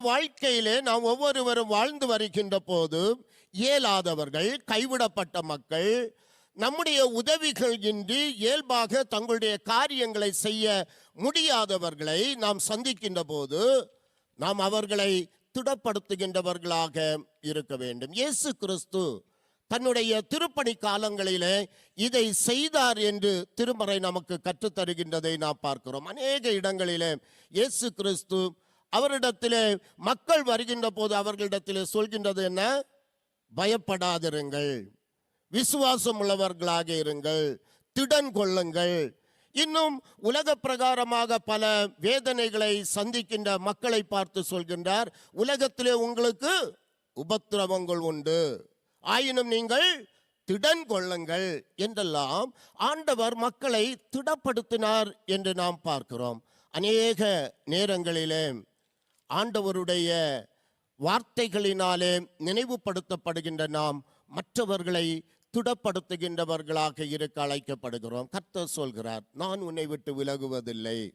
வாழ்க்கையிலே நாம் ஒவ்வொருவரும் வாழ்ந்து வருகின்ற போது இயலாதவர்கள் கைவிடப்பட்ட மக்கள் நம்முடைய உதவிகள் இன்றி இயல்பாக தங்களுடைய காரியங்களை செய்ய முடியாதவர்களை நாம் சந்திக்கின்ற போது நாம் அவர்களை திடப்படுத்துகின்றவர்களாக இருக்க வேண்டும். இயேசு கிறிஸ்து தன்னுடைய திருப்பணி காலங்களிலே இதை செய்தார் என்று திருமறை நமக்கு கற்றுத்தருகின்றதை நாம் பார்க்கிறோம். அநேக இடங்களிலே இயேசு கிறிஸ்து அவரிடத்திலே மக்கள் வருகின்ற போது அவர்களிடத்திலே சொல்கின்றது என்ன? பயப்படாதிருங்கள். விசுவாசம் உள்ளவர்களாக இருங்கள். திடன் கொள்ளுங்கள். இன்னும் உலக பிரகாரமாக பல வேதனைகளை சந்திக்கின்ற மக்களை பார்த்து சொல்கின்றார் உலகத்திலே உங்களுக்கு உபத்திரவங்கள் உண்டு. ஆயினும் நீங்கள் திடன் கொள்ளுங்கள் என்றெல்லாம் ஆண்டவர் மக்களை திடப்படுத்தினார் என்று நாம் பார்க்கிறோம். அநேக நேரங்களிலே ஆண்டவருடைய வார்த்தைகளினாலே நினைவுபடுத்தப்படுகின்ற நாம் மற்றவர்களை துடப்படுத்துகின்றவர்களாக இருக்க அழைக்கப்படுகிறோம். கர்த்தர் சொல்கிறார் நான் உன்னை விட்டு விலகுவதில்லை.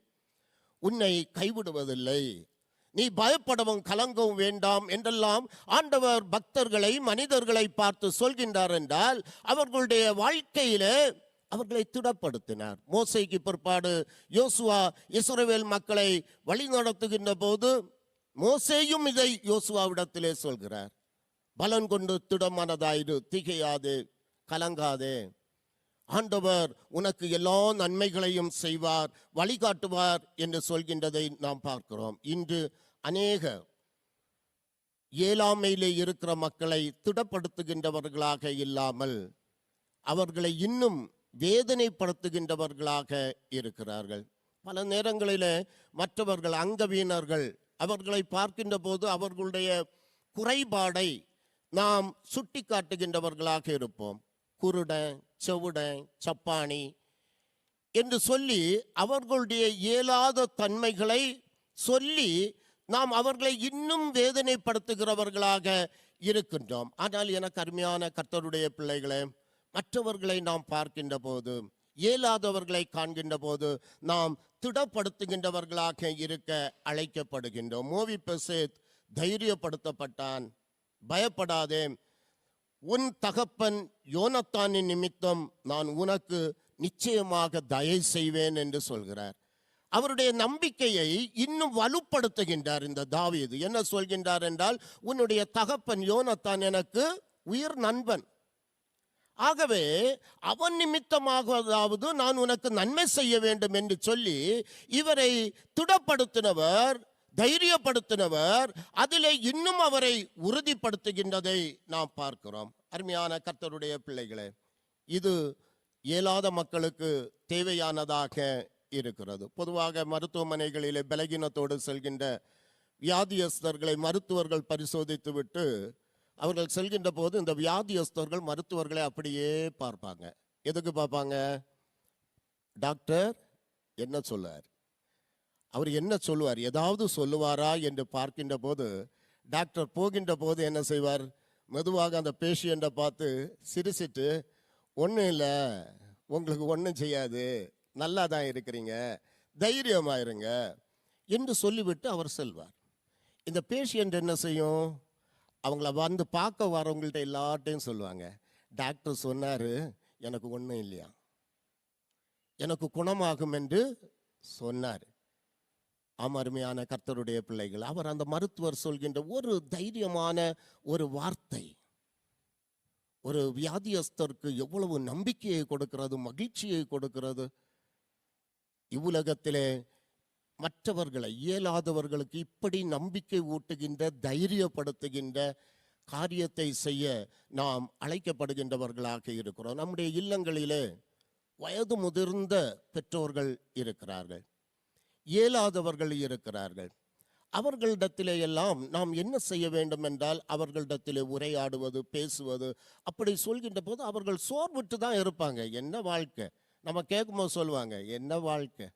உன்னை கைவிடுவதில்லை. நீ பயப்படவும் கலங்கவும் வேண்டாம் என்றெல்லாம் ஆண்டவர் பக்தர்களை மனிதர்களை பார்த்து சொல்கின்றார் என்றால் அவர்களுடைய வாழ்க்கையிலே அவர்களை திடப்படுத்தினார். மோசைக்கு பிற்பாடு யோசுவா இஸ்ரவேல் மக்களை வழி நடத்துகின்ற போது மோசேயும் இதை யோசுவாவிடத்திலே சொல்கிறார். பலன் கொண்டு திடமானதாயிரு திகையாதே கலங்காதே. ஆண்டவர் உனக்கு எல்லா நன்மைகளையும் செய்வார் வழிகாட்டுவார் என்று சொல்கின்றதை நாம் பார்க்கிறோம். இன்று அநேக ஏழாமையிலே இருக்கிற மக்களை திடப்படுத்துகின்றவர்களாக இல்லாமல் அவர்களை இன்னும் வேதனைப்படுத்துகின்றவர்களாக இருக்கிறார்கள். பல நேரங்களிலே மற்றவர்கள் அங்கவீனர்கள் அவர்களை பார்க்கின்ற போது அவர்களுடைய குறைபாடை நாம் சுட்டி காட்டுகின்றவர்களாக இருப்போம். குருடன் செவுடன் சப்பானி என்று சொல்லி அவர்களுடைய இயலாத தன்மைகளை சொல்லி நாம் அவர்களை இன்னும் வேதனைப்படுத்துகிறவர்களாக இருக்கின்றோம். ஆனால் எனக்கு அருமையான கர்த்தருடைய பிள்ளைகளே மற்றவர்களை நாம் பார்க்கின்ற போது இயலாதவர்களை காண்கின்ற போது நாம் திடப்படுத்துகின்றவர்களாக இருக்க அழைக்கப்படுகின்றோம். மோவி பெசேத் தைரியப்படுத்தப்பட்டான். பயப்படாதே உன் தகப்பன் யோனத்தானின் நிமித்தம் நான் உனக்கு நிச்சயமாக தயை செய்வேன் என்று சொல்கிறார். அவருடைய நம்பிக்கையை இன்னும் வலுப்படுத்துகின்றார் இந்த தாவீது. என்ன சொல்கின்றார் என்றால் உன்னுடைய தகப்பன் யோனத்தான் எனக்கு உயிர் நண்பன். ஆகவே அவன் நிமித்தமாகவதாவது நான் உனக்கு நன்மை செய்ய வேண்டும் என்று சொல்லி இவரை துடப்படுத்தினவர் தைரியப்படுத்தினவர் அதிலே இன்னும் அவரை உறுதிப்படுத்துகின்றதை நாம் பார்க்கிறோம். அருமையான கர்த்தருடைய பிள்ளைகளே இது இயலாத மக்களுக்கு தேவையானதாக இருக்கிறது. பொதுவாக மருத்துவமனைகளிலே பலகீனத்தோடு செல்கின்ற வியாதியஸ்தர்களை மருத்துவர்கள் பரிசோதித்துவிட்டு அவர்கள் செல்கின்ற போது இந்த வியாதியஸ்தர்கள் மருத்துவர்களை அப்படியே பார்ப்பாங்க. எதுக்கு பார்ப்பாங்க? டாக்டர் என்ன சொல்லுவார்? அவர் என்ன சொல்லுவார்? ஏதாவது சொல்லுவாரா என்று பார்க்கின்ற போது டாக்டர் போகின்ற போது என்ன செய்வார்? மெதுவாக அந்த பேஷியண்ட்டை பார்த்து சிரிச்சிட்டு ஒன்றும் இல்லை உங்களுக்கு ஒன்றும் செய்யாது. நல்லா தான் இருக்கிறீங்க. தைரியமாக இருங்க என்று சொல்லிவிட்டு அவர் செல்வார். இந்த பேஷியண்ட் என்ன செய்யும்? அவங்கள வந்து பார்க்க வரவங்கள்ட்ட எல்லார்ட்டையும் சொல்லுவாங்க. டாக்டர் சொன்னார் எனக்கு ஒன்றும் இல்லையா? எனக்கு குணமாகும் என்று சொன்னார். ஆம் அருமையான கர்த்தருடைய பிள்ளைகள் அவர் அந்த மருத்துவர் சொல்கின்ற ஒரு தைரியமான ஒரு வார்த்தை ஒரு வியாதியஸ்தருக்கு எவ்வளவு நம்பிக்கையை கொடுக்கிறது மகிழ்ச்சியை கொடுக்கிறது. இவ்வுலகத்திலே மற்றவர்களை இயலாதவர்களுக்கு இப்படி நம்பிக்கை ஊட்டுகின்ற தைரியப்படுத்துகின்ற காரியத்தை செய்ய நாம் அழைக்கப்படுகின்றவர்களாக இருக்கிறோம். நம்முடைய இல்லங்களிலே வயது முதிர்ந்த பெற்றோர்கள் இருக்கிறார்கள். இயலாதவர்கள் இருக்கிறார்கள். அவர்களிடத்திலே எல்லாம் நாம் என்ன செய்ய வேண்டும் என்றால் அவர்களிடத்திலே உரையாடுவது பேசுவது அப்படி சொல்கின்ற போது அவர்கள் சோர்வுட்டு தான் இருப்பாங்க. என்ன வாழ்க்கை? நம்ம கேட்கும்போது சொல்லுவாங்க என்ன வாழ்க்கை?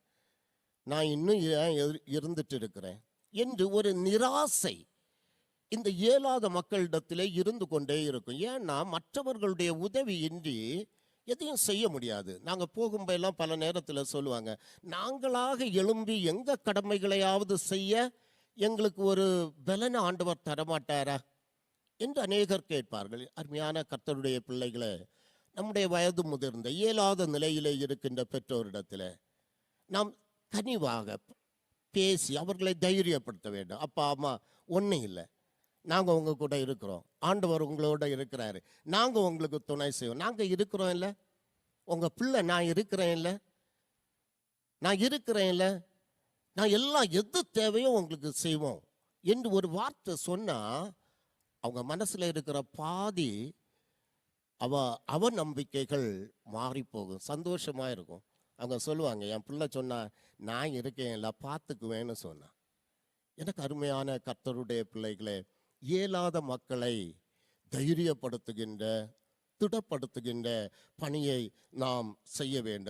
நான் இன்னும் ஏன் இரு- இருந்துட்டு இருக்கிறேன் என்று ஒரு நிராசை இந்த இயலாத மக்களிடத்திலே இருந்து கொண்டே இருக்கும். ஏன்னா மற்றவர்களுடைய உதவியின்றி எதையும் செய்ய முடியாது. நாங்கள் போகும்போதெல்லாம் பல நேரத்தில் சொல்லுவாங்க நாங்களாக எழும்பி எங்கள் கடமைகளையாவது செய்ய எங்களுக்கு ஒரு பலன ஆண்டவர் தரமாட்டாரா? என்று அநேகர் கேட்பார்கள். அருமையான கர்த்தருடைய பிள்ளைகளை நம்முடைய வயது முதிர்ந்த இயலாத நிலையிலே இருக்கின்ற பெற்றோரிடத்தில் நாம் கனிவாக பேசி அவர்களை தைரியப்படுத்த வேண்டும். அப்பா அம்மா ஒன்றும் இல்லை. நாங்கள் உங்கள் கூட இருக்கிறோம். ஆண்டவர் உங்களோட இருக்கிறாரு. நாங்கள் உங்களுக்கு துணை செய்வோம். நாங்கள் இருக்கிறோம் இல்லை. உங்கள் பிள்ளை நான் இருக்கிறேன் இல்லை. நான் இருக்கிறேன் இல்லை. நான் எல்லாம் எது தேவையோ உங்களுக்கு செய்வோம் என்று ஒரு வார்த்தை சொன்னால் அவங்க மனசில் இருக்கிற பாதி அவ அவ நம்பிக்கைகள் மாறி போகும் சந்தோஷமாக இருக்கும் அவங்க சொல்லுவாங்க என் பிள்ளை சொன்னா நான் இருக்கேன் இல்லை பார்த்துக்குவேன்னு சொன்னான். எனக்கு அருமையான கர்த்தருடைய பிள்ளைகளே இயலாத மக்களை தைரியப்படுத்துகின்ற திடப்படுத்துகின்ற பணியை நாம் செய்ய வேண்டும்.